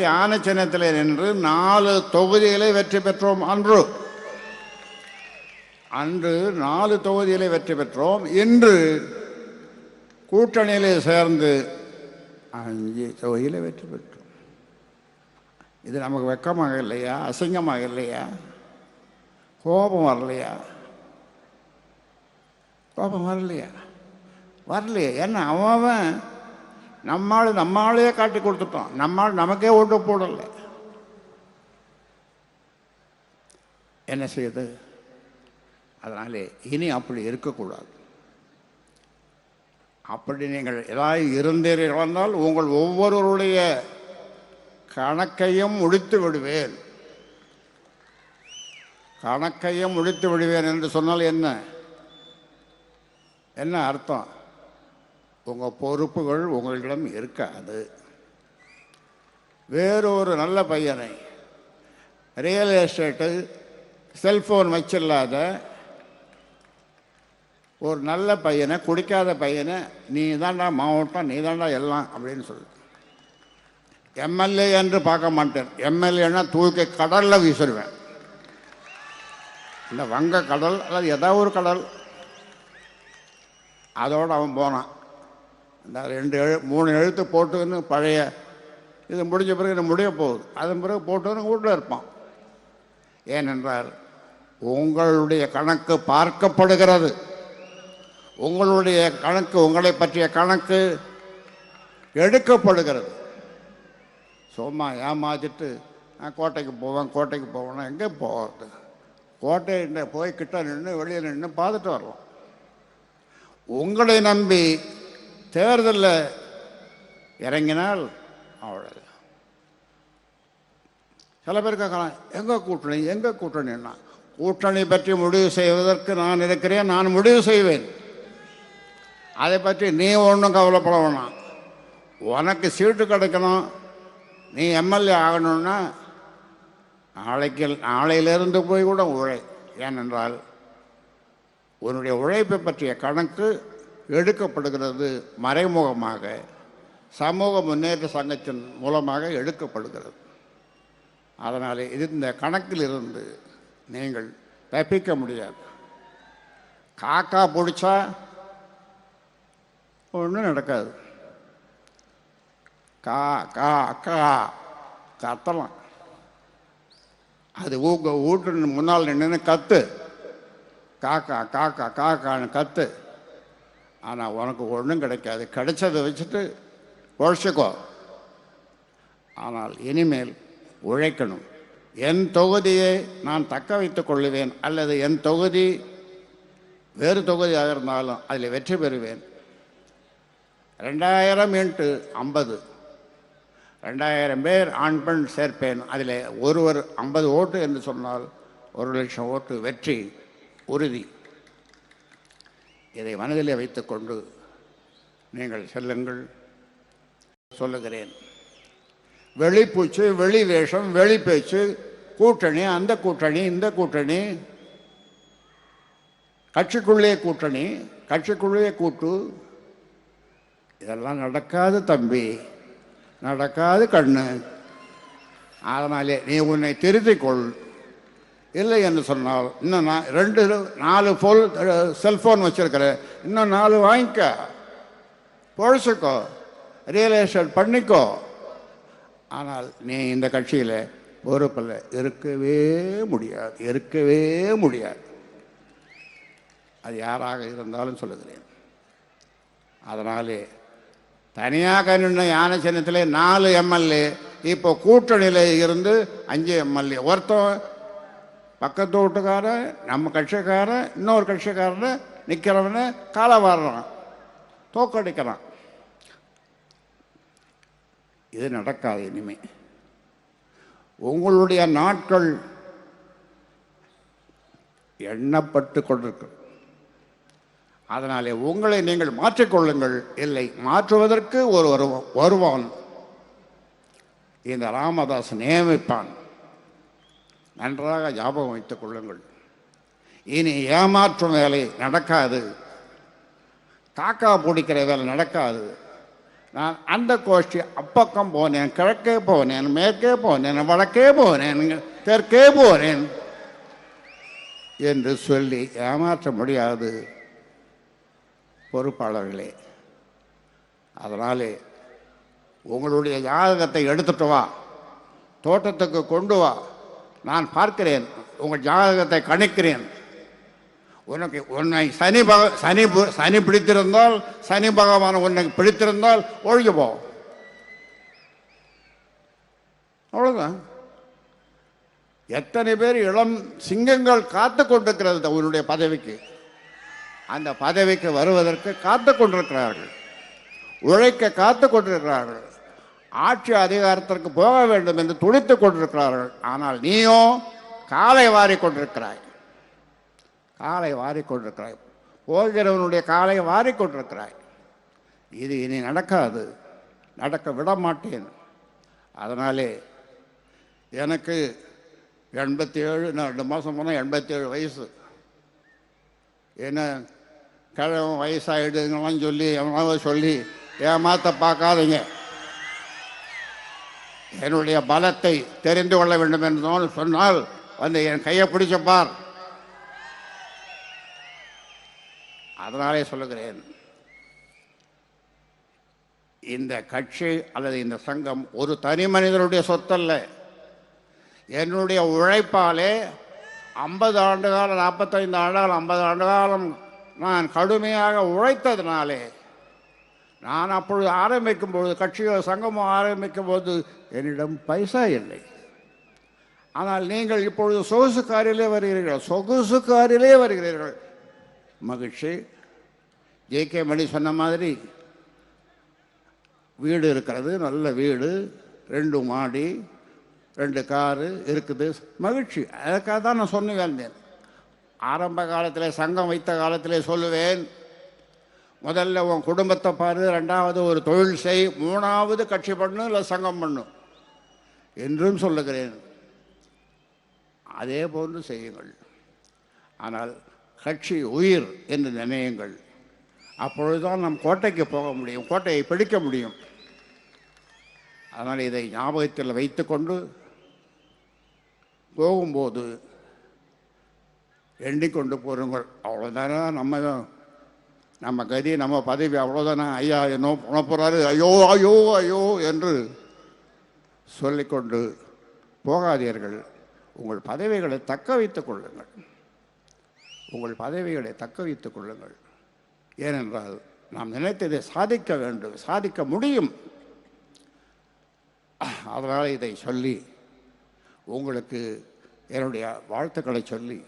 யானை நின்று நாலு தொகுதிகளை வெற்றி பெற்றோம். அன்று. அன்று நாலு தொகுதிகளை வெற்றி பெற்றோம். இன்று கூட்டணியிலே சேர்ந்து அஞ்சு தொகுதியில் வெற்றி பெற்றோம். இது நமக்கு வெக்கமாக இல்லையா? அசிங்கமாக இல்லையா? கோபம் வரலையா? கோபம் வரலையா? வரலையா. ஏன்னா அவன் நம்மாள் நம்மால் காட்டி கொடுத்துட்டோம். நம்மால் நமக்கே ஓட்டு போடலை. என்ன செய்யுது? அதனாலே இனி அப்படி இருக்கக்கூடாது. அப்படி நீங்கள் ஏதாவது இருந்தீர்கள் வந்தால் உங்கள் ஒவ்வொருவருடைய கணக்கையும் முடித்து விடுவேன். கணக்கையும் முடித்து விடுவேன் என்று சொன்னால் என்ன? என்ன அர்த்தம்? உங்கள் பொறுப்புகள் உங்களிடம் இருக்காது. வேறொரு நல்ல பையனை ரியல் எஸ்டேட்டு செல்ஃபோன் வச்சில்லாத ஒரு நல்ல பையனை குடிக்காத பையனை நீ தாண்டா மாவட்டம் நீ தாண்டா எல்லாம் அப்படின்னு சொல்லு. எம்எல்ஏ என்று பார்க்க மாட்டேன். எம்எல்ஏன்னா தூக்கி கடலில் வீசிடுவேன் இந்த வங்க கடல் அல்லது ஏதாவது ஒரு கடல். அதோடு அவன் போனான். இந்த ரெண்டு எழு மூணு எழுத்து போட்டுன்னு பழைய இது முடிஞ்ச பிறகு இது முடிய போகுது. அதன் பிறகு போட்டுன்னு வீட்டில் இருப்பான். ஏனென்றால் உங்களுடைய கணக்கு பார்க்கப்படுகிறது. உங்களுடைய கணக்கு உங்களை பற்றிய கணக்கு எடுக்கப்படுகிறது. சும்மா ஏமாத்திட்டு நான் கோட்டைக்கு போவேன் கோட்டைக்கு போவேன்னா எங்கே போகிறது கோட்டையிட்ட போய் கிட்ட நின்று வெளியே நின்று பார்த்துட்டு வரலாம். உங்களை நம்பி தேர்தலில் இறங்கினால் அவ்வளோதான் சில பேர் கேட்கலாம் எங்கே கூட்டணி? எங்கே கூட்டணின்னா கூட்டணி பற்றி முடிவு செய்வதற்கு நான் இருக்கிறேன் நான் முடிவு செய்வேன். அதை பற்றி நீ ஒன்றும் கவலைப்பட வேணாம். உனக்கு சீட்டு கிடைக்கணும். நீ எம்எல்ஏ ஆகணும்னா நாளைக்கு நாளையிலிருந்து போய் கூட உழை. ஏனென்றால் உன்னுடைய உழைப்பை பற்றிய கணக்கு எடுக்கப்படுகிறது மறைமுகமாக. சமூக முன்னேற்ற சங்கத்தின் மூலமாக எடுக்கப்படுகிறது. அதனால் இது இந்த கணக்கிலிருந்து நீங்கள் தப்பிக்க முடியாது. காக்கா பிடிச்சா ஒன்றும் நடக்காது. கா கா கா கத்தலாம். அது ஊக்க வீட்டு முன்னால் நின்று கத்து. காக்கா காக்கா காக்கான்னு கத்து. ஆனால் உனக்கு ஒன்றும் கிடைக்காது. கிடைச்சதை வச்சுட்டு உழைச்சிக்கோ. ஆனால் இனிமேல் உழைக்கணும். என் தொகுதியை நான் தக்க வைத்துக் கொள்ளுவேன் அல்லது என் தொகுதி வேறு தொகுதியாக இருந்தாலும் அதில் வெற்றி பெறுவேன். ரெண்டாயிரம் இன்ட்டு ஐம்பது. ரெண்டாயிரம் பேர் ஆண் பெண் சேர்ப்பேன். அதில் ஒருவர் ஐம்பது ஓட்டு என்று சொன்னால் ஒரு லட்சம் ஓட்டு வெற்றி உறுதி. இதை மனதிலே வைத்துக்கொண்டு நீங்கள் செல்லுங்கள். சொல்லுகிறேன். வெளிப்பூச்சு வெளி வேஷம் வெளி பேச்சு கூட்டணி அந்த கூட்டணி இந்த கூட்டணி கட்சிக்குள்ளே கூட்டணி கட்சிக்குள்ளே கூட்டு. இதெல்லாம் நடக்காது தம்பி. நடக்காது கண்ணு. அதனாலே நீ உன்னை திருத்திக் கொள். இல்லை என்று சொன்னால் இன்னும் நான் ரெண்டு நாலு ஃபோல் செல்ஃபோன் வச்சுருக்கிற இன்னும் நாலு வாங்கிக்க. பொழைச்சிக்கோ. ரியல் எஸ்டேட் பண்ணிக்கோ. ஆனால் நீ இந்த கட்சியில் பொறுப்பில் இருக்கவே முடியாது. இருக்கவே முடியாது. அது யாராக இருந்தாலும் சொல்லுகிறேன். அதனாலே தனியாக நின்ற யானை சின்னத்தில் நாலு எம்எல்ஏ இப்போ கூட்டணியில் இருந்து அஞ்சு எம்எல்ஏ. ஒருத்தன் பக்கத்து வீட்டுக்காரன் நம்ம கட்சிக்காரன் இன்னொரு கட்சிக்காரன் நிற்கிறவனை காலை வாடுறான் தோக்கடிக்கிறான். இது நடக்காது இனிமே. உங்களுடைய நாட்கள் எண்ணப்பட்டு கொண்டிருக்கு அதனாலே உங்களை நீங்கள் மாற்றிக்கொள்ளுங்கள். இல்லை மாற்றுவதற்கு ஒரு வருவான். இந்த ராமதாஸ் நியமிப்பான். நன்றாக ஞாபகம் வைத்துக் கொள்ளுங்கள். இனி ஏமாற்றும் வேலை நடக்காது. காக்கா பிடிக்கிற வேலை நடக்காது. நான் அந்த கோஷ்டி அப்பக்கம் போனேன் கிழக்கே போனேன் மேற்கே போனேன் வடக்கே போனேன் தெற்கே போனேன் என்று சொல்லி ஏமாற்ற முடியாது பொறுப்பாளர்களே. அதனாலே உங்களுடைய ஜாதகத்தை எடுத்துட்டு வா. தோட்டத்துக்கு கொண்டு வா. நான் பார்க்கிறேன் உங்கள் ஜாதகத்தை கணிக்கிறேன். உனக்கு உன்னை சனி பக சனி பு- சனி பிடித்திருந்தால் சனி பகவான் உன்னை பிடித்திருந்தால் ஒழிஞ்சு போ. அவ்வளோதான் எத்தனை பேர் இளம் சிங்கங்கள் காத்து கொண்டிருக்கிறது உன்னுடைய பதவிக்கு. அந்த பதவிக்கு வருவதற்கு காத்து கொண்டிருக்கிறார்கள். உழைக்க காத்து கொண்டிருக்கிறார்கள். ஆட்சி அதிகாரத்திற்கு போக வேண்டும் என்று துடித்துக் கொண்டிருக்கிறார்கள். ஆனால் நீயோ காலை வாரி கொண்டிருக்கிறாய். காலை வாரி கொண்டிருக்கிறாய். போகிறவனுடைய காலை வாரி கொண்டிருக்கிறாய். இது இனி நடக்காது. நடக்க விட மாட்டேன் அதனாலே எனக்கு எண்பத்தி ஏழு நான் ரெண்டு மாதம் போனால் எண்பத்தி ஏழு வயசு. என்ன கிழவன் வயசாகிடுங்கலாம் சொல்லி எவனாவது சொல்லி ஏமாத்த பார்க்காதீங்க. என்னுடைய பலத்தை தெரிந்து கொள்ள வேண்டும் என்று சொன்னால் வந்து என் கையை பிடிச்ச பார். அதனாலே சொல்லுகிறேன் இந்த கட்சி அல்லது இந்த சங்கம் ஒரு தனி மனிதனுடைய சொத்தல்ல. என்னுடைய உழைப்பாலே ஐம்பது ஆண்டு காலம் நாற்பத்தைந்து ஆண்டு ஐம்பது ஆண்டு காலம் நான் கடுமையாக உழைத்ததினாலே நான் அப்பொழுது ஆரம்பிக்கும் பொழுது கட்சியோ சங்கமோ ஆரம்பிக்கும் போது என்னிடம் பைசா இல்லை. ஆனால் நீங்கள் இப்பொழுது சொகுசு காரிலே வருகிறீர்கள். சொகுசு காரிலே வருகிறீர்கள். மகிழ்ச்சி. ஜே கே மணி சொன்ன மாதிரி வீடு இருக்கிறது நல்ல வீடு ரெண்டு மாடி ரெண்டு காரு இருக்குது. மகிழ்ச்சி. அதுக்காக தான் நான் சொன்னு வந்தேன். ஆரம்ப காலத்தில் சங்கம் வைத்த காலத்தில் சொல்லுவேன் முதல்ல உன் குடும்பத்தை பாரு ரெண்டாவது ஒரு தொழில் செய் மூணாவது கட்சி பண்ணு இல்லை சங்கம் பண்ணும் என்றும் சொல்லுகிறேன். அதே போன்று செய்யுங்கள். ஆனால் கட்சி உயிர் என்று நினையுங்கள். அப்பொழுதுதான் நம் கோட்டைக்கு போக முடியும் கோட்டையை பிடிக்க முடியும். அதனால் இதை ஞாபகத்தில் வைத்துக்கொண்டு போகும்போது எண்ணிக்கொண்டு போருங்கள். அவ்வளோதானா நம்ம நம்ம கதி நம்ம பதவி அவ்வளோதானே ஐயா என்னோ போகிறாரு ஐயோ ஐயோ ஐயோ என்று சொல்லிக்கொண்டு போகாதீர்கள். உங்கள் பதவிகளை தக்க வைத்துக் கொள்ளுங்கள். உங்கள் பதவிகளை தக்க வைத்துக் கொள்ளுங்கள். ஏனென்றால் நாம் நினைத்ததை சாதிக்க வேண்டும் சாதிக்க முடியும். அதனால் இதை சொல்லி உங்களுக்கு என்னுடைய வாழ்த்துக்களை சொல்லி